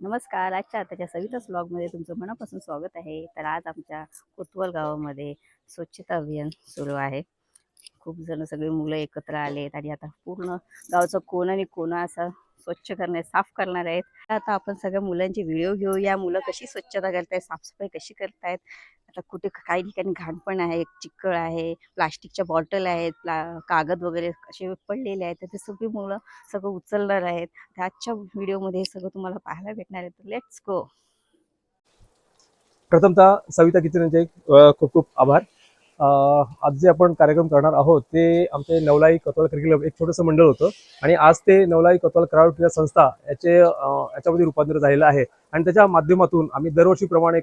नमस्कार. आजच्या आताच्या सविताच ब्लॉगमध्ये तुमचं मनापासून स्वागत आहे. तर आज आमच्या कोतवल गावामध्ये स्वच्छता अभियान सुरू आहे. खूप जण सगळी मुलं एकत्र आलेत आणि आता पूर्ण गावचं कोण आणि कोणा असं स्वच्छ करणार साफ करणार आहेत. आता आपण सगळ्या मुलांची व्हिडिओ घेऊया मुलं कशी स्वच्छता करतायत साफसफाई कशी करतायत? आता कुठे काही ठिकाणी घाण पण आहे चिक्कळ आहे प्लास्टिकच्या बॉटल आहेत प्ला कागद वगैरे असे पडलेले आहेत. तर ते सगळी मुलं सगळं उचलणार आहेत. आजच्या व्हिडिओमध्ये हे सगळं तुम्हाला पाहायला भेटणार आहे. तर लेट्स गो प्रथमतः सविता किचन खूप खूप आभार. आज जे आपण कार्यक्रम करणार आहोत ते आमचे नवलाई कतवाल क्रिकेट क्लब एक छोटंसं मंडळ होतं. आणि आज ते नवलाई कतवाल क्राऊड क्रीडा संस्था याचे याच्यामध्ये रूपांतर झालेलं आहे. आणि त्याच्या माध्यमातून आम्ही दरवर्षीप्रमाणे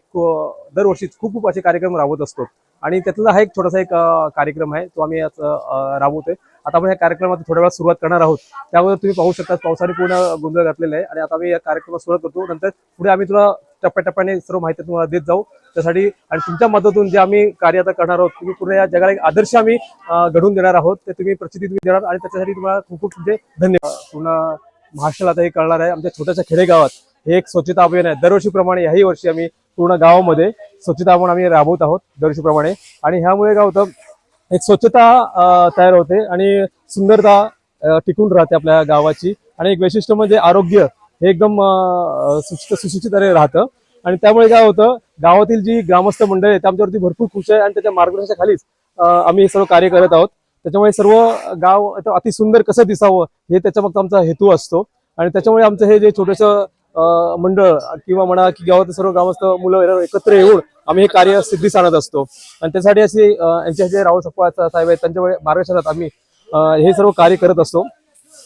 दरवर्षीच खूप खूप असे कार्यक्रम राबवत असतो. आणि त्यातला हा एक छोटासा एक कार्यक्रम आहे तो आम्ही आज राबवतोय. आता आपण या कार्यक्रमात थोड्या वेळा सुरुवात करणार आहोत. त्यावर तुम्ही पाहू शकता पावसाने पूर्ण गोंधळ घातलेला आहे. आणि आता आम्ही या कार्यक्रमात सुरुवात करतो. नंतर पुढे आम्ही तुला टप्प्याटप्प्याने सर्व माहिती तुम्हाला देत जाऊ. त्यासाठी आणि तुमच्या मदतीतून जे आम्ही कार्य आता करणार आहोत तुम्ही पूर्ण या जगाला एक आदर्श आम्ही घडून घडवून देणार आहोत. ते तुम्ही प्रसिद्धी तुम्ही देणार आणि त्याच्यासाठी तुम्हाला खूप खूप तुमचे धन्यवाद. पूर्ण महाराष्ट्राला आता हे कळणार आहे. आमच्या छोट्याशा खेडेगावात हे एक स्वच्छता अभियान आहे. दरवर्षीप्रमाणे याही वर्षी आम्ही पूर्ण गावामध्ये स्वच्छता अभियान आम्ही राबवत आहोत दरवर्षीप्रमाणे. आणि ह्यामुळे काय होतं एक स्वच्छता तयार होते आणि सुंदरता टिकून राहते आपल्या गावाची. आणि एक वैशिष्ट्य म्हणजे आरोग्य हे एकदम सुशिक्षित राहतं. आणि त्यामुळे काय होतं गावातील जी ग्रामस्थ मंडळ आहे त्यांच्यावरती आमच्यावरती भरपूर खुश आहे आणि त्याच्या मार्गदर्शनाच्या खालीच आम्ही हे सर्व कार्य करत आहोत. त्याच्यामुळे सर्व गाव अतिसुंदर अति सुंदर कसं दिसावं हे त्याच्या फक्त आमचा हेतू असतो. आणि त्याच्यामुळे आमचं हे जे छोटंसं मंडळ किंवा म्हणा की गावातील सर्व ग्रामस्थ मुलं एकत्र येऊन आम्ही हे कार्य सिद्धीस आणत असतो. आणि त्यासाठी असे यांच्या यांचे जे राहुल सकवा साहेब आहेत त्यांच्या मार्गदर्शनात आम्ही हे सर्व कार्य करत असतो.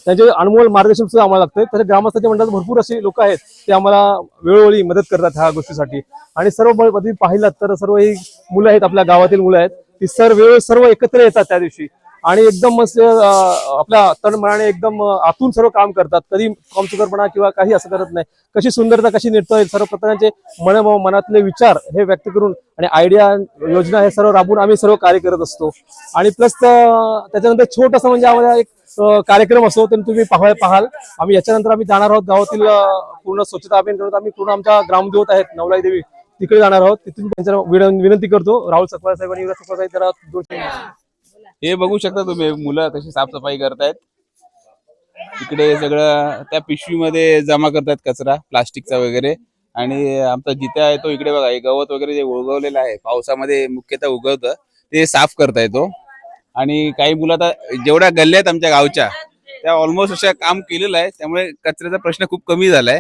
त्यांचे अनमोल मार्गदर्शन सुद्धा आम्हाला लागतं तसे ग्रामस्थांच्या मंडळात भरपूर असे लोक आहेत ते आम्हाला वेळोवेळी मदत करतात ह्या गोष्टीसाठी. आणि सर्व तुम्ही पाहिलात तर सर्व ही मुलं आहेत आपल्या गावातील मुलं आहेत ती सर्व वेळोवेळी सर्व एकत्र येतात त्या दिवशी. आणि एकदम मस्त आपल्या तनमनाने एकदम आतून सर्व काम करतात. कधी कॉमचुकरपणा किंवा काही असं करत नाही. कशी सुंदरता कशी निर्त येईल सर्व प्रत्येकाचे मन मनातले विचार हे व्यक्त करून आणि आयडिया योजना हे सर्व राबून आम्ही सर्व कार्य करत असतो. आणि प्लस त्याच्यानंतर छोटंसं म्हणजे आम्हाला एक कार्यक्रम असो तर तुम्ही पाहाय पाहाल. आम्ही याच्यानंतर आम्ही जाणार आहोत गावातील पूर्ण स्वच्छता अभियान करत आम्ही पूर्ण आमच्या ग्रामदेवत आहेत नवलाई देवी. तिकडे जाणार आहोत. तिथून त्यांच्या विनंती करतो. राहुल सकवाळ साहेब आणि युवराज सकवाळ साहेब जरा दोन हे बघू शकता तुम्ही मुलं कशी साफसफाई करतायत. इकडे सगळं त्या पिशवीमध्ये जमा करतायत कचरा प्लास्टिकचा वगैरे. आणि आमचा जिथे आहे तो इकडे बघा गवत वगैरे जे उगवलेलं आहे पावसामध्ये मुख्यतः उगवतं ते साफ करता येतो आणि काही मुलं आता जेवढ्या गल्ल्या आहेत आमच्या गावच्या त्या ऑलमोस्ट अशा काम केलेलं आहे. त्यामुळे कचऱ्याचा प्रश्न खूप कमी झालाय.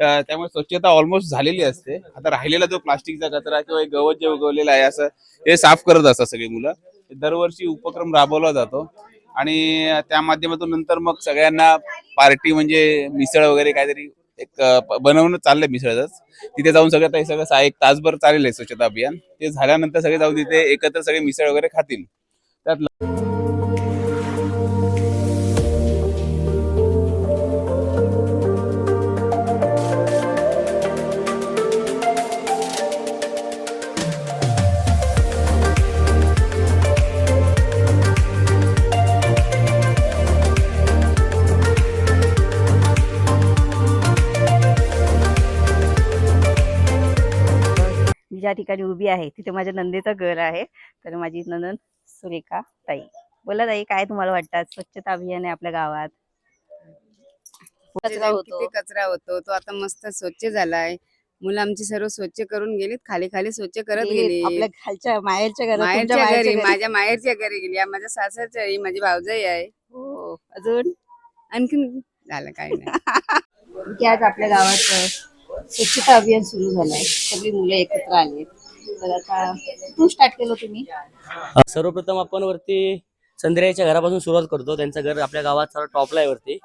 त्यामुळे स्वच्छता ऑलमोस्ट झालेली असते. आता राहिलेला जो प्लास्टिकचा कचरा किंवा गवत जे उगवलेलं आहे असं हे साफ करत असतात सगळी मुलं. दरवर्षी उपक्रम राबवला जातो. आणि त्या माध्यमातून नंतर मग सगळ्यांना पार्टी म्हणजे मिसळ वगैरे काहीतरी एक बनवणं चाललंय मिसळच तिथे जाऊन सगळं ते सगळं सा- एक तासभर चालेल आहे स्वच्छता अभियान. ते झाल्यानंतर सगळे जाऊन तिथे एकत्र सगळे मिसळ वगैरे खातील. त्यात मी ज्या ठिकाणी उभी आहे तिथे माझ्या नंदेचं घर आहे. तर माझी नंदन सुरेखा ताई. बोला ताई काय तुम्हाला वाटतात स्वच्छता अभियान आहे आपल्या गावात. कचरा होतो. किती कचरा होतो? तो आता मस्त स्वच्छ झालाय. मुलं आमची सर्व स्वच्छ करून गेलीत. खाली खाली स्वच्छ करत गेली. आपल्या खालच्या माहेरच्या घरात तुमच्या माहेरच्या माहेरच्या घरी घरी. माझ्या माहेरच्या घरी गेली. आ, माझ्या सासरच्या घरी माझी भावजाई आहे. हो अजून? आणखीन झालं काही नाही. की आज आपल्या गावात अ, स्वच्छता अभियान सुरू झालंय. सगळी मुलं एकत्र आली स्टार्ट केलं तुम्ही? सर्वप्रथम आपण वरती चंद्रियाच्या घरापासून सुरुवात करतो. त्यांचं घर आपल्या गावात सर्व टॉपला आहे वरती.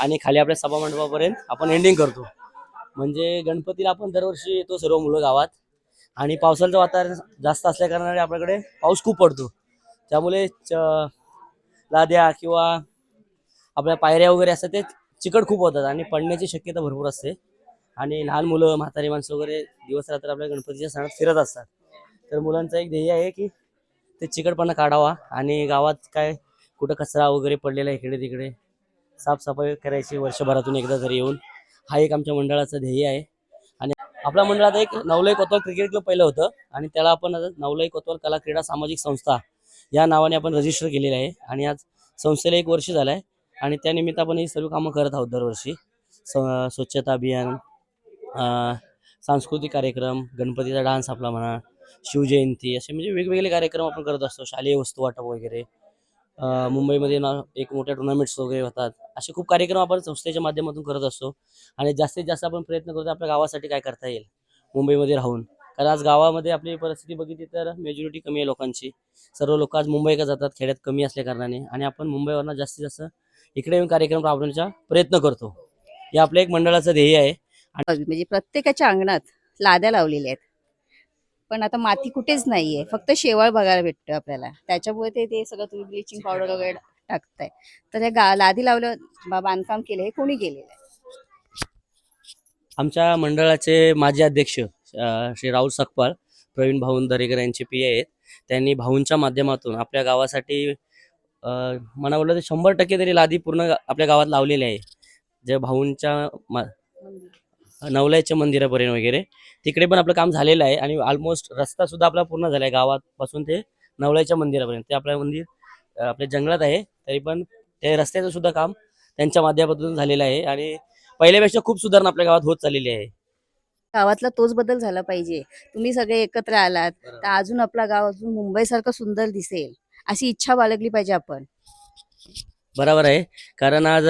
आणि खाली आपल्या सभा मंडपापर्यंत आपण एंडिंग करतो. म्हणजे गणपतीला आपण दरवर्षी येतो सर्व मुलं गावात. आणि पावसाचं वातावरण जास्त असल्या कारणाने आपल्याकडे पाऊस खूप पडतो. त्यामुळे लाद्या किंवा आपल्या पायऱ्या वगैरे असतात ते चिकट खूप होतात आणि पडण्याची शक्यता भरपूर असते. आणि लहान मुलं म्हातारी माणसं वगैरे दिवस रात्र आपल्या गणपतीच्या सणात फिरत असतात. तर मुलांचं एक ध्येय आहे की ते चिकटपणा काढावा आणि गावात काय कुठं कचरा वगैरे पडलेला आहे इकडे तिकडे साफसफाई करायची वर्षभरातून एकदा तरी येऊन हा एक आमच्या मंडळाचं ध्येय आहे. आणि आपल्या मंडळात एक नवलई कोतवाल क्रिकेट क्लब पहिलं होतं आणि त्याला आपण आता नवलाई कोतवाल कला क्रीडा सामाजिक संस्था या नावाने आपण रजिस्टर केलेलं आहे. आणि आज संस्थेला एक वर्ष झालं आहे आणि त्यानिमित्त आपण ही सर्व कामं करत आहोत दरवर्षी. स- स्वच्छता अभियान सांस्कृतिक कार्यक्रम गणपतीचा डान्स आपला म्हणा शिवजयंती असे म्हणजे वेगवेगळे कार्यक्रम आपण करत असतो. शालेय वस्तू वाटप वगैरे मुंबईमध्ये ना एक मोठ्या टुर्नामेंट्स वगैरे होतात. असे खूप कार्यक्रम आपण संस्थेच्या माध्यमातून करत असतो. आणि जास्तीत जास्त आपण प्रयत्न करतो आपल्या गावासाठी काय करता येईल मुंबईमध्ये राहून. कारण आज गावामध्ये आपली परिस्थिती बघितली तर मेजॉरिटी कमी आहे लोकांची. सर्व लोक आज मुंबईकडे जातात खेड्यात कमी असल्या कारणाने. आणि आपण मुंबईवरनं जास्तीत जास्त इकडे येऊन कार्यक्रम राबवण्याचा प्रयत्न करतो. हे आपलं एक मंडळाचं ध्येय आहे. म्हणजे प्रत्येकाच्या अंगणात लाद्या लावलेल्या आहेत. पण आता माती कुठेच नाहीये. फक्त शेवाळ बघायला भेटतं आपल्याला. त्याच्यामुळे ते ते सगळं तुम्ही ब्लिचिंग पावडर वगैरे टाकताय. तर हे गा लादी लावलं बा- बांधकाम केलं हे कोणी केलेलं आहे? आमच्या मंडळाचे माजी अध्यक्ष श्री राहुल सकपाल प्रवीण भाऊन दरेकर यांचे पी आहेत. त्यांनी भाऊंच्या माध्यमातून आपल्या गावासाठी म्हणावलं तर शंभर टक्के तरी लादी पूर्ण आपल्या गावात लावलेली आहे. जे भाऊंच्या नवलाच्या मंदिरापर्यंत वगैरे. तिकडे पण आपलं काम झालेलं आहे आणि ऑलमोस्ट रस्ता सुद्धा आपला पूर्ण झाला आहे गावापासून ते नवलाच्या मंदिरापर्यंत. ते आपलं मंदिर आपल्या जंगलात आहे तरी पण ते रस्त्याचं सुद्धा काम त्यांच्या माध्यमातून झालेलं आहे आणि पहिल्यापेक्षा खूप सुधारणा आपल्या गावात होत चाललेली आहे. गावातला तोच बदल झाला पाहिजे. तुम्ही सगळे एकत्र आलात तर अजून आपला गाव अजून मुंबईसारखं सुंदर दिसेल अशी इच्छा बाळगली पाहिजे आपण. बरोबर आहे. कारण आज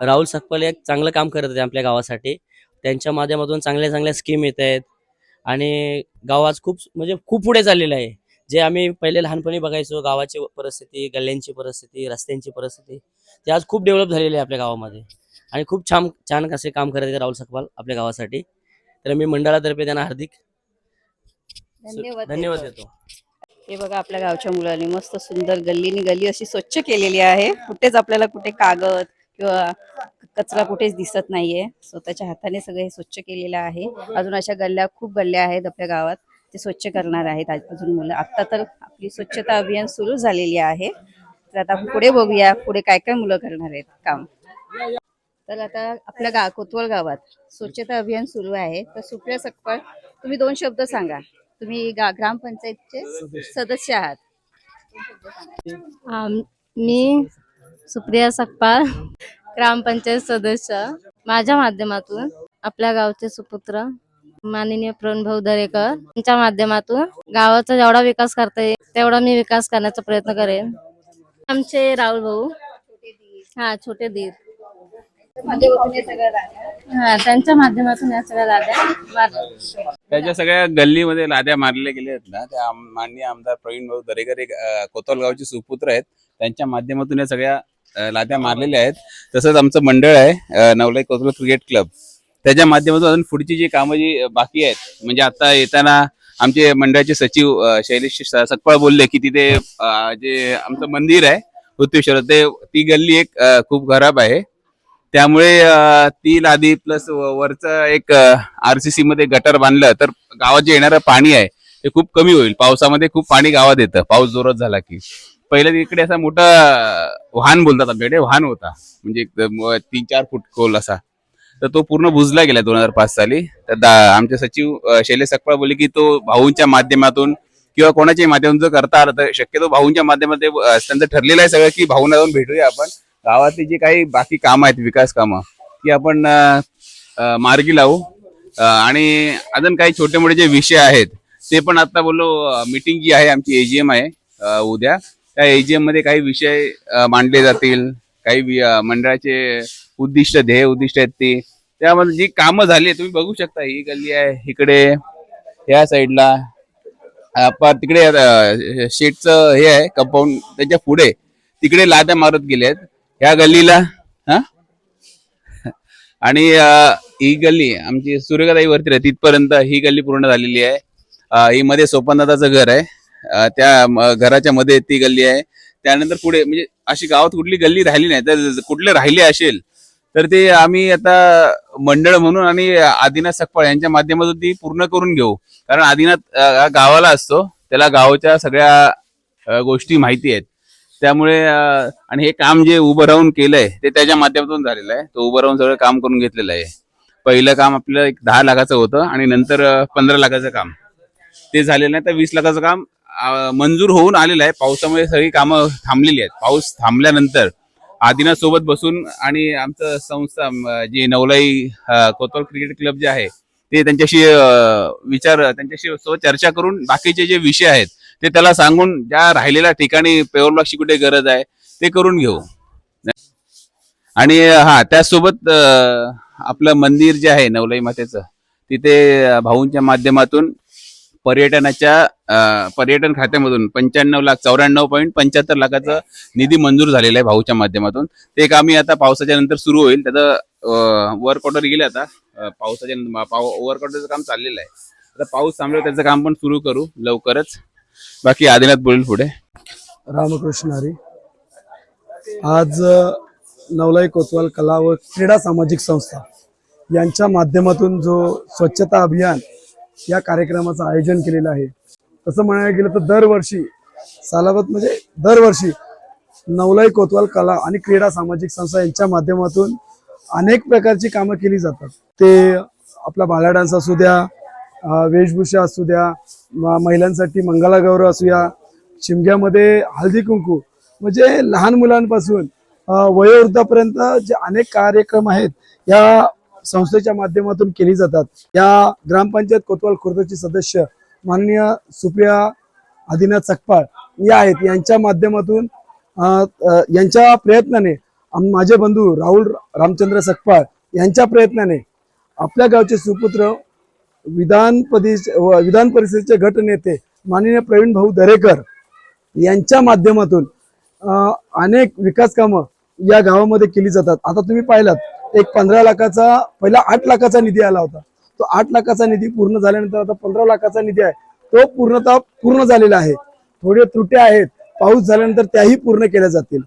राहुल सकपाल एक चांगलं काम करत आहे आपल्या गावासाठी. त्यांच्या माध्यमातून चांगल्या चांगल्या स्कीम येत आहेत. आणि गाव आज खूप म्हणजे खूप पुढे चाललेलं आहे. जे आम्ही पहिले लहानपणी बघायचो गावाची परिस्थिती गल्ल्यांची परिस्थिती रस्त्यांची परिस्थिती ते आज खूप डेव्हलप झालेली आहे आपल्या गावामध्ये. आणि खूप छान छान असे काम करत आहेत राहुल सकपाल आपल्या गावासाठी. तर मी मंडळातर्फे त्यांना हार्दिक धन्यवाद धन्यवाद देतो. देतो. हे बघा आपल्या गावच्या मुलांनी मस्त सुंदर गल्लीनी गल्ली अशी स्वच्छ केलेली आहे. कुठेच आपल्याला कुठे कागद किंवा कचरा कुठेच दिसत नाहीये. स्वतःच्या हाताने सगळं हे स्वच्छ केलेलं आहे. अजून अशा गल्ल्या खूप गल्ल्या आहेत आपल्या गावात. ते स्वच्छ करणार आहेत अजून मुलं. आता तर आपली स्वच्छता अभियान सुरू झालेली आहे. तर आता आपण पुढे बघूया पुढे काय काय मुलं करणार आहेत. काम. तर आता आपल्या गा कोतवळ गावात स्वच्छता अभियान सुरू आहे. तर सुप्रिया सकपाळ तुम्ही दोन शब्द सांगा. तुम्ही गा ग्रामपंचायतचे सदस्य आहात. मी सुप्रिया सकपाळ. ग्रामपंचायत सदस्य माझ्या माध्यमातून आपल्या गावचे सुपुत्र माननीय भाऊ दरेकर यांच्या माध्यमातून गावाचा जेवढा विकास करता येईल तेवढा मी विकास करण्याचा प्रयत्न करेन. आमचे राहुल भाऊ हा छोटे दीर. हा त्यांच्या माध्यमातून या सगळ्या लाद्या त्याच्या सगळ्या गल्लीमध्ये लाद्या मारल्या गेल्या आहेत ना. त्या आम- माननीय आमदार प्रवीण भाऊ दरेकर एक अं, कोतवालगावचे सुपुत्र आहेत. त्यांच्या माध्यमातून या सगळ्या लाद्या मारलेल्या आहेत. तसंच आमचं मंडळ आहे नवलाई कोथरूड क्रिकेट क्लब. त्याच्या माध्यमातून अजून पुढची जी कामं जी बाकी आहेत म्हणजे आता येताना आमचे मंडळाचे सचिव शैलेश सकपाळ बोलले की तिथे जे आमचं मंदिर आहे पृथ्वीश्वर ते ती गल्ली एक खूप खराब आहे. त्यामुळे ती लादी प्लस वरचं एक आरसीसी मध्ये गटर बांधलं तर गावात जे येणारं पाणी आहे ते खूप कमी होईल. पावसामध्ये खूप पाणी गावात येतं. पाऊस जोरात झाला की. पहिले तिकडे असा मोठा वाहन बोलतात आमच्याकडे वाहन होता. म्हणजे तीन चार फूट खोल असा. तर तो पूर्ण बुजला गेला दोन हजार पाच साली. तर दा- आमचे सचिव शैलेश सकपाळ बोलले की तो भाऊंच्या माध्यमातून किंवा कोणाच्याही माध्यमातून जर करता आलं तर शक्यतो भाऊंच्या माध्यमातून त्यांचं ठरलेलं आहे सगळं की भाऊंना जाऊन भेटूया आपण. गावातली जी काही बाकी कामं आहेत विकास कामं ती आपण मार्गी लावू. आणि अजून काही छोटे मोठे जे विषय आहेत ते पण आता बोललो मीटिंग जी आहे आमची एजीएम आहे उद्या. त्या एजीएममध्ये काही विषय मांडले जातील काही मंडळाचे उद्दिष्ट ध्येय उद्दिष्ट आहेत ती. त्यामध्ये जी कामं झाली तुम्ही बघू शकता ही गल्ली आहे इकडे ह्या साईडला तिकडे शेटचं हे आहे कंपाऊंड त्याच्या पुढे तिकडे लाद्या मारत गेल्यात आहेत. ह्या गल्लीला हा? आणि ही गल्ली आमची सूर्यगदाई वरती तिथपर्यंत ही गल्ली पूर्ण झालेली आहे. ही मध्ये सोपानदादाचं घर आहे. त्या घराच्या मध्ये ती गल्ली आहे. त्यानंतर पुढे म्हणजे अशी गावात कुठली गल्ली राहिली नाही. तर कुठले राहिले असेल तर ते आम्ही आता मंडळ म्हणून आणि आदिनाथ सकपाळ यांच्या माध्यमातून ती पूर्ण करून घेऊ. कारण आदिनाथ गावाला असतो. त्याला गावाच्या सगळ्या गोष्टी माहिती आहेत. त्यामुळे आणि हे काम जे उभं राहून केलंय ते त्याच्या माध्यमातून झालेलं आहे. तो उभं राहून सगळं काम करून घेतलेलं आहे. पहिलं काम आपलं एक दहा लाखाचं होतं आणि नंतर पंधरा लाखाचं काम. ते झालेलं नाही तर वीस लाखाचं काम मंजूर होऊन आलेलं आहे. पावसामुळे सगळी कामं थांबलेली आहेत. पाऊस थांबल्यानंतर आदिना सोबत बसून आणि आमचं संस्था जी नवलाई कोतवाल क्रिकेट क्लब जे आहे ते त्यांच्याशी विचार त्यांच्याशी चर्चा करून बाकीचे जे विषय आहेत ते त्याला सांगून ज्या राहिलेल्या ठिकाणी पेवर ब्लॉकची कुठे गरज आहे ते करून घेऊ. आणि हा त्यासोबत आपलं मंदिर जे आहे नवलाई मातेचं तिथे भाऊंच्या माध्यमातून पर्यटनाच्या पर्यटन खात्यामधून पंच्याण्णव लाख चौऱ्याण्णव पॉईंट पंच्याहत्तर लाखाचं निधी मंजूर झालेला आहे भाऊच्या माध्यमातून. ते कामही आता पावसाच्या नंतर सुरू होईल. त्याचं वर्क ऑर्डर गेले आता. अं, पाव वर्क ऑर्डरचं काम चाललेलं आहे. आता पाऊस थांबल्यावर त्याचं काम पण सुरू करू लवकरच. बाकी आदिनाथ बोलेल पुढे. रामकृष्ण हरी. आज नवलाई कोतवाल कला व क्रीडा सामाजिक संस्था यांच्या माध्यमातून जो स्वच्छता अभियान या कार्यक्रमाचं आयोजन केलेलं आहे. तसं म्हणायला गेलं तर दरवर्षी सालावत म्हणजे दरवर्षी नवलाई कोतवाल कला आणि क्रीडा सामाजिक संस्था यांच्या माध्यमातून अनेक प्रकारची कामं केली जातात. ते आपला बाला डान्स असू द्या वेशभूषा असू द्या महिलांसाठी मंगलागौरव असू या शिमग्यामध्ये हळदी कुंकू म्हणजे लहान मुलांपासून वयोवृद्धापर्यंत जे अनेक कार्यक्रम आहेत या संस्थेच्या माध्यमातून केली जातात. या ग्रामपंचायत कोतवाल खुर्दचे सदस्य माननीय सुप्रिया आदिनाथ सकपाळ या आहेत. यांच्या माध्यमातून यांच्या प्रयत्नाने माझे बंधू राहुल रामचंद्र सकपाळ यांच्या प्रयत्नाने आपल्या गावचे सुपुत्र विधान परिष व- विधान परिषदेचे गटनेते माननीय प्रवीण भाऊ दरेकर यांच्या माध्यमातून अनेक विकास कामं या गावामध्ये केली जातात. आता तुम्ही पाहिलात एक पंधरा लाखाचा पहिला आठ लाखाचा निधी आला होता. तो आठ लाखाचा निधी पूर्ण झाल्यानंतर आता पंधरा लाखाचा निधी आहे. तो पूर्णतः पूर्ण झालेला आहे. थोडे त्रुट्या आहेत. पाऊस झाल्यानंतर त्याही पूर्ण केल्या जातील.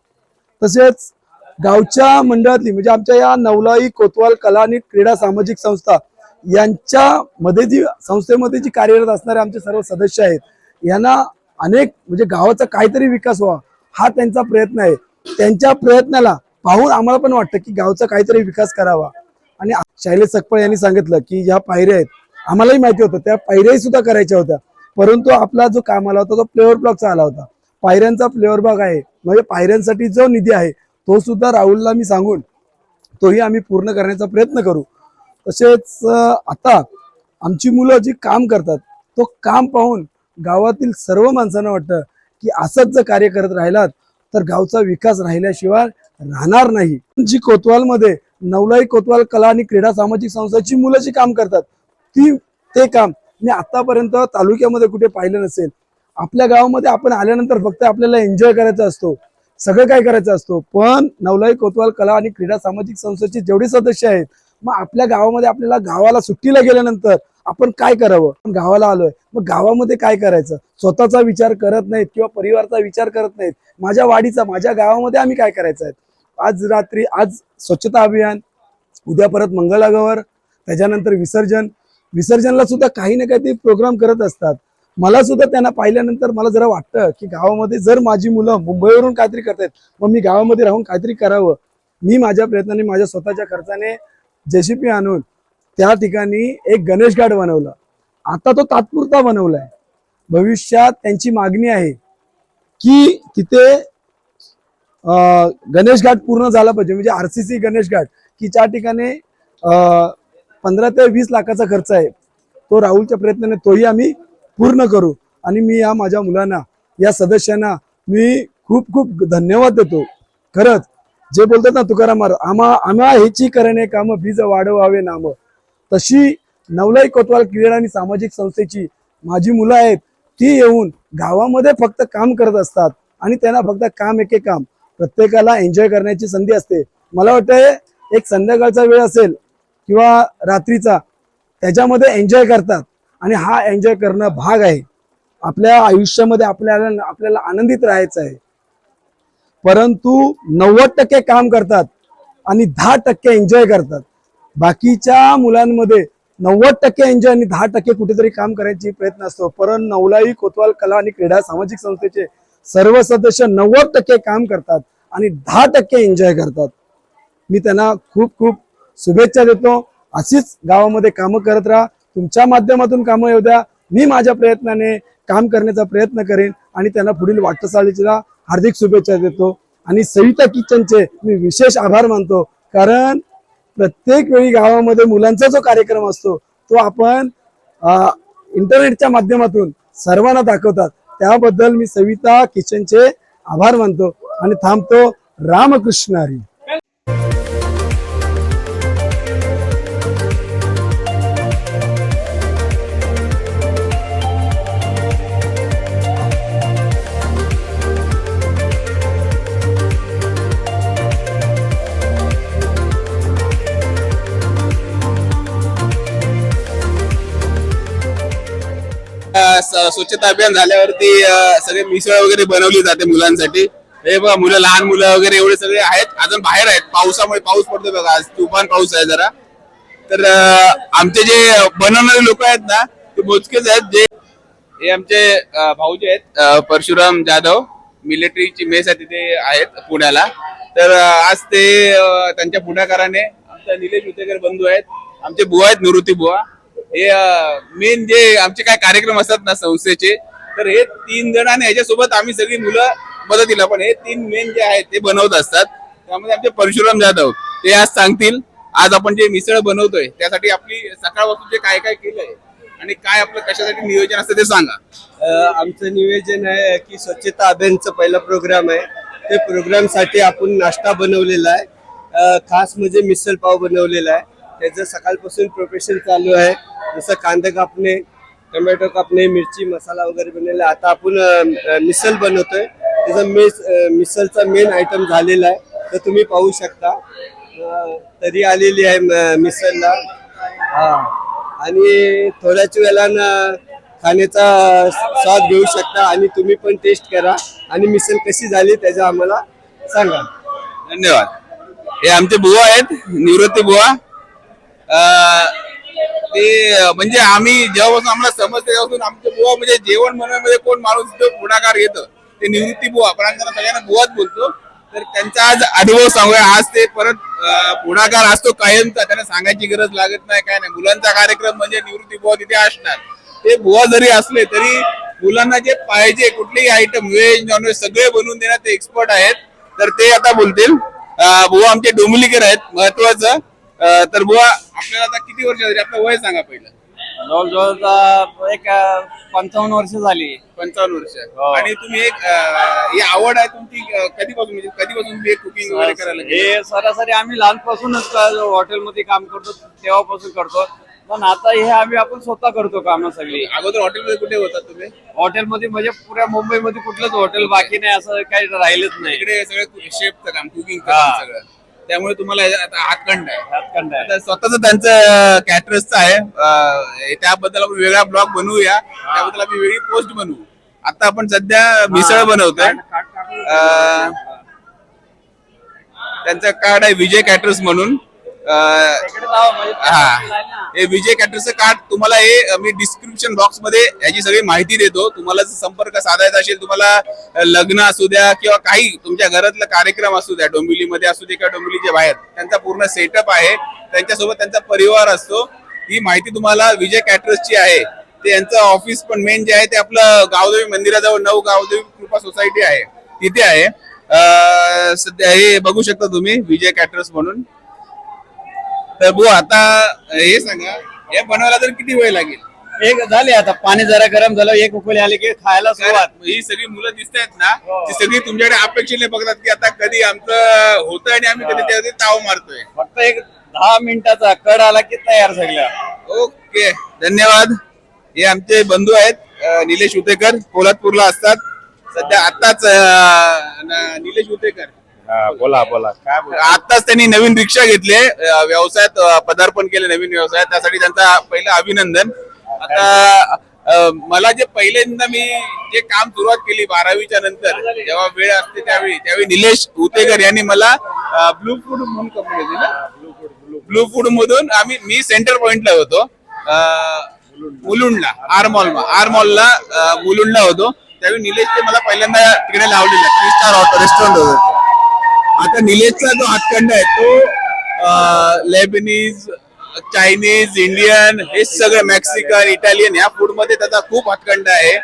तसेच गावच्या मंडळातली म्हणजे आमच्या या नवलाई कोतवाल कला आणि क्रीडा सामाजिक संस्था यांच्या मध्ये जी संस्थेमध्ये जी कार्यरत असणारे आमचे सर्व सदस्य आहेत यांना अनेक म्हणजे गावाचा काहीतरी विकास व्हावा हा त्यांचा प्रयत्न आहे. त्यांच्या प्रयत्नाला पाहून आम्हाला पण वाटतं की गावचा काहीतरी विकास करावा. आणि शैलेश सकपळ यांनी सांगितलं की ज्या पायऱ्या आहेत आम्हालाही माहिती होतं त्या पायऱ्याही सुद्धा करायच्या होत्या. परंतु आपला जो काम आला होता तो फ्लेवर ब्लॉकचा आला होता. पायऱ्यांचा फ्लेवर ब्लॉक आहे. म्हणजे पायऱ्यांसाठी जो निधी आहे तो सुद्धा राहुलला मी सांगून तोही आम्ही पूर्ण करण्याचा प्रयत्न करू. तसेच आता आमची मुलं जी काम करतात तो काम पाहून गावातील सर्व माणसांना वाटतं की असंच जर कार्य करत राहिलात तर गावचा विकास राहिल्याशिवाय राहणार नाही. जी कोतवालमध्ये नवलाई कोतवाल कला आणि क्रीडा सामाजिक संस्थाची मुलं जी काम करतात ती ते काम मी आतापर्यंत तालुक्यामध्ये कुठे पाहिलं नसेल. आपल्या गावामध्ये आपण आल्यानंतर फक्त आपल्याला एन्जॉय करायचा असतो सगळं काय करायचं असतो. पण नवलाई कोतवाल कला आणि क्रीडा सामाजिक संस्थेचे जेवढे सदस्य आहेत मग आपल्या गावामध्ये आपल्याला गावाला सुट्टीला गेल्यानंतर आपण काय करावं? आपण गावाला आलोय. मग गावामध्ये काय करायचं? स्वतःचा विचार करत नाहीत किंवा परिवाराचा विचार करत नाहीत. माझ्या वाडीचा माझ्या गावामध्ये आम्ही काय करायचं आहे? आज रात्री आज स्वच्छता अभियान उद्या परत मंगळागौर त्याच्यानंतर विसर्जन. विसर्जनला सुद्धा काही ना काही ते प्रोग्राम करत असतात. मला सुद्धा त्यांना पाहिल्यानंतर मला जरा वाटतं की गावामध्ये जर माझी मुलं मुंबईवरून काहीतरी करतायत मग मी गावामध्ये राहून काहीतरी करावं. मी माझ्या प्रयत्नाने माझ्या स्वतःच्या खर्चाने जेसीपी आणून त्या ठिकाणी एक गणेश घाट बनवला. आता तो तात्पुरता बनवलाय. भविष्यात त्यांची मागणी आहे की तिथे अं, गणेश घाट पूर्ण झाला पाहिजे. म्हणजे आरसीसी गणेश घाट की ज्या ठिकाणी पंधरा ते वीस लाखाचा खर्च आहे तो राहुलच्या प्रयत्नाने तोही आम्ही पूर्ण करू. आणि मी या माझ्या मुलांना या सदस्यांना मी खूप खूप धन्यवाद देतो. खरंच जे बोलतात ना तुकाराम आम्हा आम्हा ह्याची करणे काम बीज वाढवावे नामं. तशी नवलाई कोतवाल क्रीडा आणि सामाजिक संस्थेची माझी मुलं आहेत ती येऊन गावामध्ये फक्त काम करत असतात आणि त्यांना फक्त काम एके काम. प्रत्येकाला एन्जॉय करण्याची संधी असते. मला वाटतं एक संध्याकाळचा वेळ असेल किंवा रात्रीचा त्याच्यामध्ये एन्जॉय करतात. आणि हा एन्जॉय करणं भाग आहे. आपल्या आयुष्यामध्ये आपल्याला आपल्याला आनंदित राहायचं आहे. परंतु नव्वद टक्के काम करतात आणि दहा टक्के एन्जॉय करतात. बाकीच्या मुलांमध्ये नव्वद टक्के एन्जॉय आणि दहा टक्के कुठेतरी काम करायची प्रयत्न असतो. परंतु नवलाई कोतवाल कला आणि क्रीडा सामाजिक संस्थेचे सर्व सदस्य नव्वद टक्के काम करतात आणि दहा टक्के एन्जॉय करतात. मी त्यांना खूप खूप शुभेच्छा देतो. अशीच गावामध्ये कामं करत राहा. तुमच्या माध्यमातून कामं येऊ द्या. मी माझ्या प्रयत्नाने काम करण्याचा प्रयत्न करेन आणि त्यांना पुढील वाटचालीला हार्दिक शुभेच्छा देतो. आणि सविता किचनचे मी विशेष आभार मानतो. कारण प्रत्येक वेळी गावामध्ये मुलांचा जो कार्यक्रम असतो तो आपण इंटरनेटच्या माध्यमातून सर्वांना दाखवतात. त्याबद्दल मी सविता किचनचे आभार मानतो आणि थांबतो रामकृष्ण हरी. स्वच्छता अभियान झाल्यावरती सगळे मिसळ वगैरे बनवली जाते मुलांसाठी. हे बघा मुलं लहान मुलं वगैरे एवढे सगळे आहेत. अजून बाहेर आहेत. पावसामुळे पाऊस पडतो बघा. आज तुफान पाऊस आहे जरा. तर आमचे जे बनवणारे लोक आहेत ना ते मोजकेच आहेत. जे हे आमचे अ, भाऊजी आहेत. परशुराम जाधव. मिलिटरीची मेस आहे तिथे आहेत पुण्याला. तर आज ते त्यांच्या पुढाकाराने आमचा निलेश उतेकर बंधू आहेत. आमचे बुवा आहेत निवृत्ती बुवा. हे मेन जे आमचे काय कार्यक्रम असतात ना संस्थेचे तर हे तीन जण आणि ह्याच्यासोबत आम्ही सगळी मुलं मदतीला पण हे तीन मेन जे आहेत ते बनवत असतात. त्यामध्ये आमचे परशुराम जाधव ते आज सांगतील. आज आपण जे मिसळ बनवतोय त्यासाठी आपली सकाळपासून जे काय काय केलंय आणि काय आपलं कशासाठी नियोजन असतं ते सांगा. आमचं नियोजन आहे की स्वच्छता अभियानचं पहिला प्रोग्राम आहे. ते प्रोग्रामसाठी आपण नाश्ता बनवलेला आहे. खास म्हणजे मिसळ पाव बनवलेला आहे. त्याचं सकाळपासून प्रोफेशन चालू आहे जसं कांदा कापणे टोमॅटो कापणे मिरची मसाला वगैरे बनवला. आता आपण मिसल बनवतोय. त्याचा मिस मिसलचा मेन आयटम झालेला आहे. तर तुम्ही पाहू शकता. तरी आलेली आहे म- मिसलला हा. आणि थोड्याच वेळानं खाण्याचा स्वाद घेऊ शकता आणि तुम्ही पण टेस्ट करा. आणि मिसल कशी झाली त्याचं आम्हाला सांगा. धन्यवाद. हे आमचे बुवा आहेत निवृत्ती बुवा. ते म्हणजे आम्ही जेव्हापासून आम्हाला समजते तेव्हापासून आमचे बुवा म्हणजे जेवण म्हणण्यामध्ये कोण माणूस जो पुढाकार घेतो. ते निवृत्ती बुवा पण आम्ही त्यांना सगळ्यांना बुवाच बोलतो. तर त्यांचा आज अनुभव सांगूया. आज ते परत पुढाकार असतो कायमचा. त्यांना सांगायची गरज लागत नाही काय नाही. मुलांचा कार्यक्रम म्हणजे निवृत्ती बुवा तिथे असणार. ते बुवा जरी असले तरी मुलांना जे पाहिजे कुठलेही आयटम व्हेज नॉनव्हेज सगळे बनवून देण्यात ते एक्सपर्ट आहेत. तर ते आता बोलतील. बुवा आमचे डोंबलीकर आहेत. महत्वाचं तर बुवा आपल्याला आता किती वर्ष झाली? आपलं वय सांगा पहिलं. जवळजवळ एक पंचावन्न वर्ष झाली. पंचावन्न वर्ष. आणि तुम्ही एक अं, ही आवड आहे तुमची कधीपासून म्हणजे कधीपासून तुम्ही कुकिंग वगैरे करायला लागले? हे सरासरी आम्ही लहानपासूनच हॉटेलमध्ये काम करतो तेव्हापासून करतो. पण आता हे आम्ही आपण स्वतः करतो कामं सगळी. अगोदर हॉटेलमध्ये कुठे होता तुम्ही? हॉटेलमध्ये म्हणजे पुऱ्या मुंबईमध्ये कुठलंच हॉटेल बाकी नाही असं काही राहिलंच नाही. इकडे सगळं शेफचं काम कुकिंग हा. सगळं. त्यामुळे तुम्हाला आता हातखंड आहे. हातखंड आहे. आता स्वतःच त्यांचं कॅटरसचं आहे. अं, त्याबद्दल आपण वेगळा ब्लॉग बनवूया. त्याबद्दल आम्ही वेगळी पोस्ट बनवू. आता आपण सध्या मिसळ बनवतोय. अं, त्यांचं कार्ड आहे विजय कॅटरर्स म्हणून. हा. हे विजय कॅटरचं कार्ड तुम्हाला हे मी डिस्क्रिप्शन बॉक्समध्ये याची सगळी माहिती देतो. तुम्हाला जर संपर्क साधायचा असेल तुम्हाला लग्न असू द्या किंवा काही तुमच्या घरातला कार्यक्रम असू द्या डोंबिवलीमध्ये असू दे किंवा डोंबिवलीच्या बाहेर त्यांचा पूर्ण सेटअप आहे. त्यांच्यासोबत त्यांचा परिवार असतो. ही माहिती तुम्हाला विजय कॅटरसची आहे. ते यांचं ऑफिस पण मेन जे आहे ते आपलं गावदेवी मंदिराजवळ नऊ गावदेवी कृपा सोसायटी आहे. तिथे आहे. सध्या हे बघू शकता तुम्ही विजय कॅटरस म्हणून. तर भाऊ आता हे सांगा हे बनवायला तर किती वेळ लागेल? एक झाले आता पाणी जरा गरम झालं एक उकळी आली की खायला सुरुवात. ही सगळी मुलं दिसत आहेत ना ती सगळी तुमच्याकडे अपेक्षेने बघतात की आता कधी आमचं होतं आणि आम्ही कधी त्यामध्ये ताव मारतोय. फक्त एक दहा मिनिटाचा कड आला की तयार सगळ्या. ओके धन्यवाद. हे आमचे बंधू आहेत अं, निलेश उतेकर पोलादपूरला असतात. सध्या आताच अं, न- निलेश उतेकर. बोला बोला. काय आताच त्यांनी नवीन रिक्षा घेतली आहे. व्यवसायात पदार्पण केले नवीन व्यवसायात. त्यासाठी त्यांचा पहिलं अभिनंदन. आता मला जे पहिल्यांदा मी जे काम सुरुवात केली बारावीच्या नंतर जेव्हा वेळ असते त्यावेळी त्यावेळी निलेश उतेकर यांनी मला ब्लू फूड म्हणून कंपनी होती ना? ब्लू फूड मधून आम्ही मी सेंटर पॉइंटला होतो. मुलुंडला आर मॉल आर मॉलला मुलुंडला होतो. त्यावेळी निलेश ते मला पहिल्यांदा तिकडे लावलेलं थ्री स्टार रेस्टॉरंट होतं. आता निलेशचा जो हातखंड आहे तो लेबनीज चायनीज इंडियन हे सगळं मेक्सिकन इटालियन या फूडमध्ये त्याचा खूप हातखंड आहे.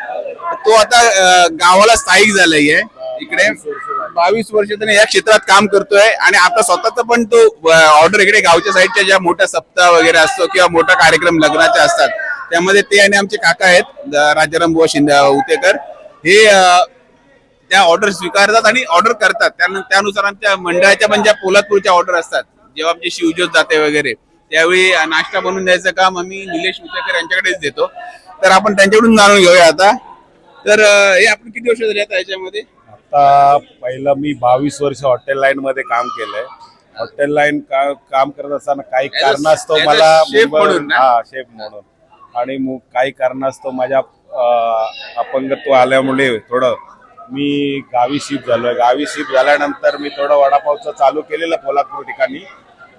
तो आता गावाला स्थायिक झालाय इकडे बावीस वर्ष त्याने या क्षेत्रात काम करतोय आणि आता स्वतःचा पण तो ऑर्डर इकडे गावच्या साईडच्या ज्या मोठ्या सप्ताह वगैरे असतो किंवा मोठा कार्यक्रम लग्नाचे असतात त्यामध्ये ते आणि आमचे काका आहेत द- राजाराम बुवा शिंदे उतेकर. हे त्या ऑर्डर स्वीकारतात आणि ऑर्डर करतात. त्यानं- त्यानुसार आमच्या मंडळाच्या पण ज्या पोलादपूरच्या ऑर्डर असतात जेव्हा आमची शिवज्योत जाते वगैरे त्यावेळी नाश्ता बनवून द्यायचं काम आम्ही निलेश उचेकर यांच्याकडेच देतो. तर आपण त्यांच्याकडून जाणून घेऊया आता. तर हे आपण किती वर्ष झाली आता याच्यामध्ये? आता पहिलं मी बावीस वर्ष हॉटेल लाईन मध्ये काम केलंय. हॉटेल लाईन का, काम करत असताना काही कारणास्तव मला? हा शेफ म्हणून. आणि काही कारणास्तव माझ्या अपंगत्व आल्यामुळे थोडं मी गावी शिफ्ट झालोय. गावी शिफ्ट झाल्यानंतर मी थोडं वडापावचं चालू केलेलं पोलादपूर ठिकाणी.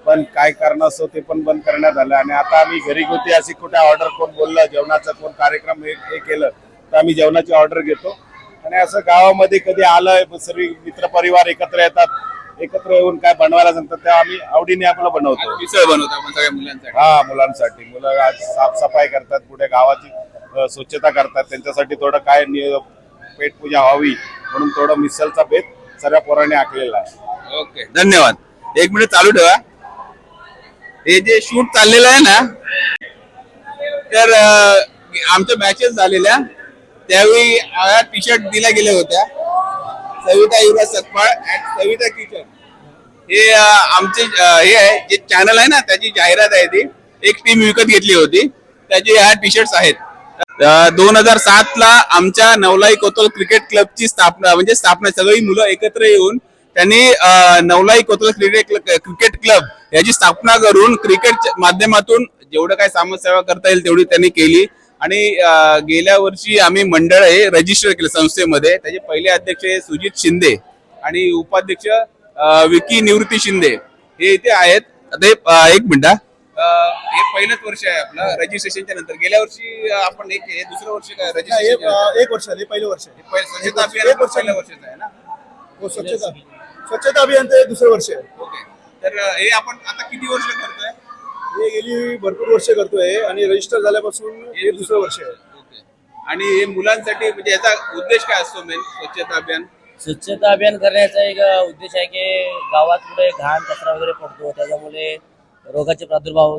पण काय कारणास्तव ते पण बंद करण्यात आलं. आणि आता आम्ही घरी होती अशी कुठे ऑर्डर कोण बोललं जेवणाचा कोण कार्यक्रम हे हे केलं तर आम्ही जेवणाची ऑर्डर घेतो. आणि असं गावामध्ये कधी आलं सर्व मित्र परिवार एकत्र येतात एकत्र येऊन काय बनवायला सांगतात तेव्हा आम्ही आवडीने आपलं बनवतो. मिसळ बनवतो आपण सगळ्या मुलांसाठी? हा मुलांसाठी. मुलं आज साफसफाई करतात पुढे गावाची स्वच्छता करतात त्यांच्यासाठी थोडं काय पेटपूजा व्हावी म्हणून थोडं मिसलचा बेत सर्व पोरांनी आखलेला आहे. ओके. धन्यवाद. एक मिनिट चालू ठेवा. हे जे शूट चाललेलं आहे ना तर आमच्या मॅचेस झालेल्या त्यावेळी टी शर्ट दिल्या गेल्या होत्या. Savita Yuvraj Sakpal and Savita kitchen. हे आमचे हे आहे जे चॅनल आहे ना त्याची जाहिरात आहे ती. एक टीम विकत घेतली होती. त्याचे ह्या टी शर्ट्स आहेत. दोन हजार सात ला आमच्या नवलाई कोतवाल क्रिकेट क्लबची स्थापना म्हणजे स्थापना. सगळी मुलं एकत्र येऊन त्यांनी Navlai Kotwal cricket cricket club याची स्थापना करून क्रिकेट माध्यमातून जेवढं काय समाजसेवा करता येईल तेवढी त्यांनी केली. आणि गेल्या वर्षी आम्ही मंडळ हे रजिस्टर केलं संस्थेमध्ये. त्याचे पहिले अध्यक्ष हे सुजित शिंदे आणि उपाध्यक्ष विकी निवृत्ती शिंदे. हे इथे आहेत. आता एक मिनिट हा. हे पहिलंच वर्ष आहे आपलं रजिस्ट्रेशनच्या नंतर. गेल्या वर्षी आपण एक हे दुसरं वर्ष काय रजिस्ट्रेशन एक वर्ष हे पहिलं वर्ष आहे. पहि- स्वच्छता अभियान एक वर्ष. पहिल्या वर्षाचं आहे ना? हो, स्वच्छता. स्वच्छता अभियान ते दुसरं वर्ष आहे. ओके. तर अं, हे आपण आता किती वर्ष करतोय? हे गेली भरपूर वर्ष करतोय आणि रजिस्टर झाल्यापासून हे दुसरं वर्ष आहे. ओके. आणि हे मुलांसाठी म्हणजे याचा उद्देश काय असतो मेन स्वच्छता अभियान? स्वच्छता अभियान करण्याचा एक अ, उद्देश आहे की गावात कुठे घाण कचरा वगैरे पडतो त्याच्यामुळे रोगाचे प्रादुर्भाव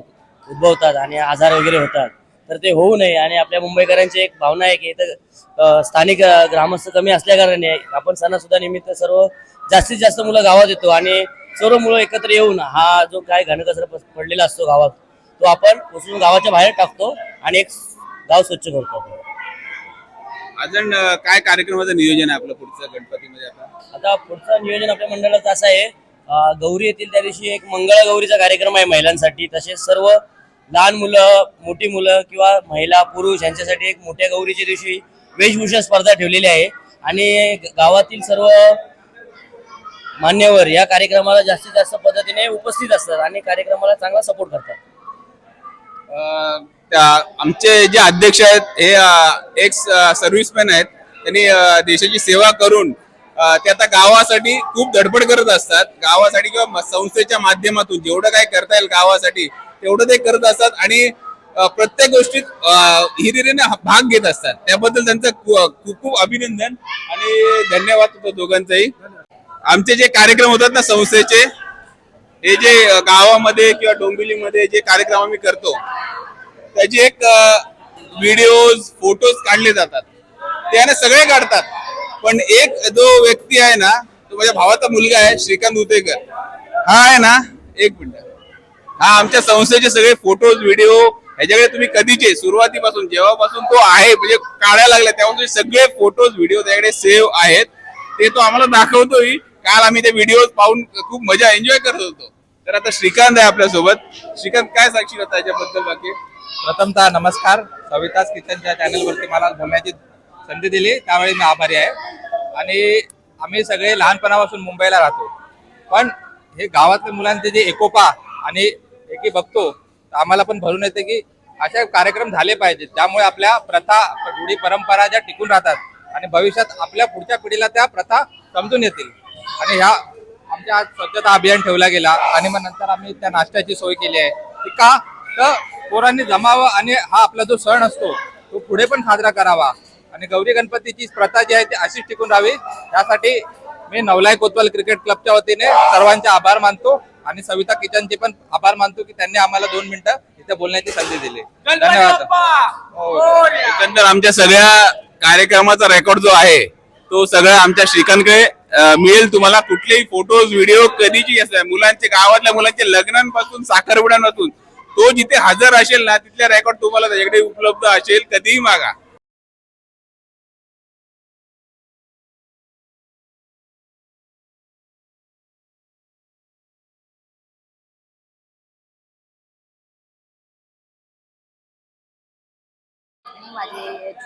उद्भवतात आणि आजार वगैरे होतात तर ते होऊ नये आणि आपल्या मुंबईकरांची एक भावना आहे की इथं स्थानिक ग्रामस्थ कमी असल्याकारणे आपण सणासुद्धा निमित्त सर्व जास्तीत जास्त मुलं गावात येतो आणि सर्व मुलं एकत्र येऊन हा जो काय घनकचरा पडलेला असतो गावात तो आपण उचलून गावाच्या बाहेर टाकतो आणि एक गाव स्वच्छ करतो. अजून काय कार्यक्रमाचं नियोजन आहे आपलं पुढचं गणपतीमध्ये आता आता पुढचं नियोजन आपल्या मंडळाचं असं आहे गौरी येतील त्या दिवशी एक मंगळगौरीचा कार्यक्रम आहे महिलांसाठी. तसेच सर्व लहान मुलं मोठी मुलं किंवा महिला पुरुष यांच्यासाठी एक मोठ्या गौरीच्या दिवशी वेशभूषा स्पर्धा ठेवलेली आहे. आणि गावातील सर्व मान्यवर या कार्यक्रमाला जास्तीत जास्त पद्धतीने उपस्थित असतात आणि कार्यक्रमाला चांगला सपोर्ट करतात. त्या- आमचे जे अध्यक्ष आहेत हे एक्स सर्व्हिसमॅन आहेत. त्यांनी देशाची सेवा करून ते आता गावासाठी खूप धडपड करत असतात. गावासाठी किंवा संस्थेच्या माध्यमातून जेवढं काय करता येईल गावासाठी तेवढं ते करत असतात आणि प्रत्येक गोष्टीत हिरिरीने भाग घेत असतात. त्याबद्दल त्यांचं खूप खूप अभिनंदन आणि धन्यवाद होतो दोघांचाही. आमचे जे कार्यक्रम होतात ना संस्थेचे हे जे गावामध्ये किंवा डोंबिवलीमध्ये जे कार्यक्रम आम्ही करतो त्याचे एक व्हिडिओज फोटोज काढले जातात. ते आणि सगळे काढतात. पण एक जो व्यक्ती आहे ना तो माझ्या भावाचा मुलगा आहे श्रीकांत उतेकर हा आहे ना एक मिनिट. हा आमच्या संस्थेचे सगळे फोटोज व्हिडिओ ह्याच्याकडे तुम्ही कधीचे सुरुवातीपासून जेव्हापासून तो आहे म्हणजे काढायला लागला तेव्हा सगळे फोटोज व्हिडिओ त्याकडे सेव्ह आहेत ते तो आम्हाला दाखवतोय. काल आम्ही ते व्हिडिओ पाहून खूप मजा एन्जॉय करत होतो. तर आता श्रीकांत आहे आपल्यासोबत. श्रीकांत काय सांगशील आता याच्याबद्दल बाकी? प्रथमतः नमस्कार. सविताज किचनच्या चॅनलवरती मला बोलण्याची संधी दिली. त्यावेळी मी आभारी आहे. आणि आम्ही सगळे लहानपणापासून मुंबईला राहतो. पण हे गावातल्या मुलांचे जे एकोपा आणि एकी बघतो तर आम्हाला पण भरून येते की असे कार्यक्रम झाले पाहिजेत. त्यामुळे आपल्या प्रथा रूढी परंपरा ज्या टिकून राहतात आणि भविष्यात आपल्या पुढच्या पिढीला त्या प्रथा समजून येतील. आणि ह्या आमच्या आज स्वच्छता अभियान ठेवला गेला आणि मग नंतर आम्ही त्या नाश्त्याची सोय केली आहे. की का? तर पोरांनी जमावं आणि हा आपला जो सण असतो तो पुढे पण साजरा करावा. आणि गौरी गणपतीची प्रथा जी आहे ती अशीच टिकून राहावी. यासाठी मी नवलाई कोतवाल क्रिकेट क्लबच्या वतीने सर्वांचे आभार मानतो आणि सविता किचनचे पण आभार मानतो की त्यांनी आम्हाला दोन मिनिटं इथे बोलण्याची संधी दिली. धन्यवाद. हो. एकंदर आमच्या सगळ्या कार्यक्रमाचा रेकॉर्ड जो आहे तो सगळा आमच्या श्रीकांतकडे मिळेल तुम्हाला. कुठलेही फोटोज व्हिडिओ कधीची असल्या मुलांचे गावातल्या मुलांचे लग्नांपासून साखरपुड्यांपासून तो जिथे हजर असेल ना तिथल्या रेकॉर्ड तुम्हाला त्याच्याकडे उपलब्ध असेल कधीही मागा.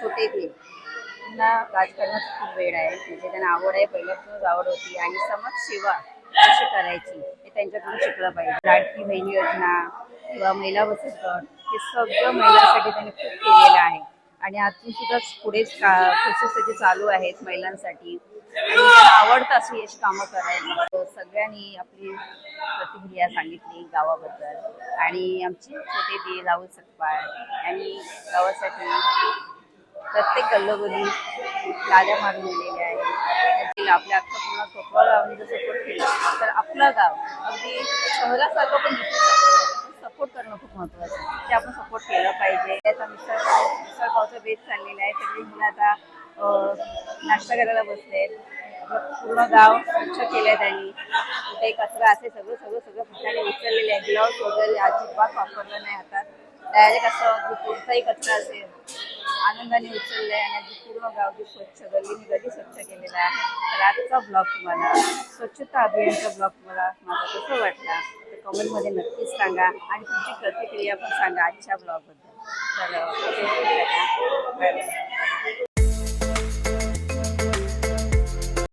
छोटे बहीण त्यांना राजकारणात खूप वेळ आहे. म्हणजे त्यांना आवड आहे. पहिल्यापासूनच आवड होती. आणि समाजसेवा कशी करायची हे त्यांच्याकडून शिकलं पाहिजे. लाडकी बहिणी योजना किंवा महिला बचत गट हे सगळं महिलांसाठी त्यांनी खूप केलेलं आहे. आणि आजून सुद्धा पुढे प्रोसेस त्याचे चालू आहेत महिलांसाठी. आणि आवडतं अशी अशी कामं करायला. सगळ्यांनी आपली प्रतिक्रिया सांगितली गावाबद्दल. आणि आमची छोटे बी राहुल सकपाळ यांनी गावासाठी प्रत्येक गल्लोगल्ली लाद्या मारून दिलेल्या आहेत. आपल्या अख्खा पूर्ण कोकळ गावाने जर सपोर्ट केला तर आपलं गाव अगदी शहरासारखं पण सपोर्ट करणं खूप महत्त्वाचं आहे. ते आपण सपोर्ट केलं पाहिजे. त्याचा मिसळ पाव मिसळ पावचा बेस चाललेला आहे. सगळी मुलं आता नाश्ता करायला बसले आहेत. पूर्ण गाव स्वच्छ केलं आहे त्यांनी. कुठे कचरा असे सगळं सगळं सगळं हाताने उचललेले आहे. ग्लव्स वगैरे अजिबात वापरलं नाही हातात. डायरेक्ट असं कुठचाही कचरा असेल. आनंदाने उचललंय आणि अगदी पूर्ण गाव स्वच्छ गल्लीने गल्ली स्वच्छ केलेला आहे. तर आजचा ब्लॉग तुम्हाला स्वच्छता अभियानचा ब्लॉग तुम्हाला माझा कसं वाटला? तर कमेंटमध्ये नक्कीच सांगा आणि तुमची प्रतिक्रिया पण सांगा आजच्या ब्लॉगबद्दल. तर बाय बाय.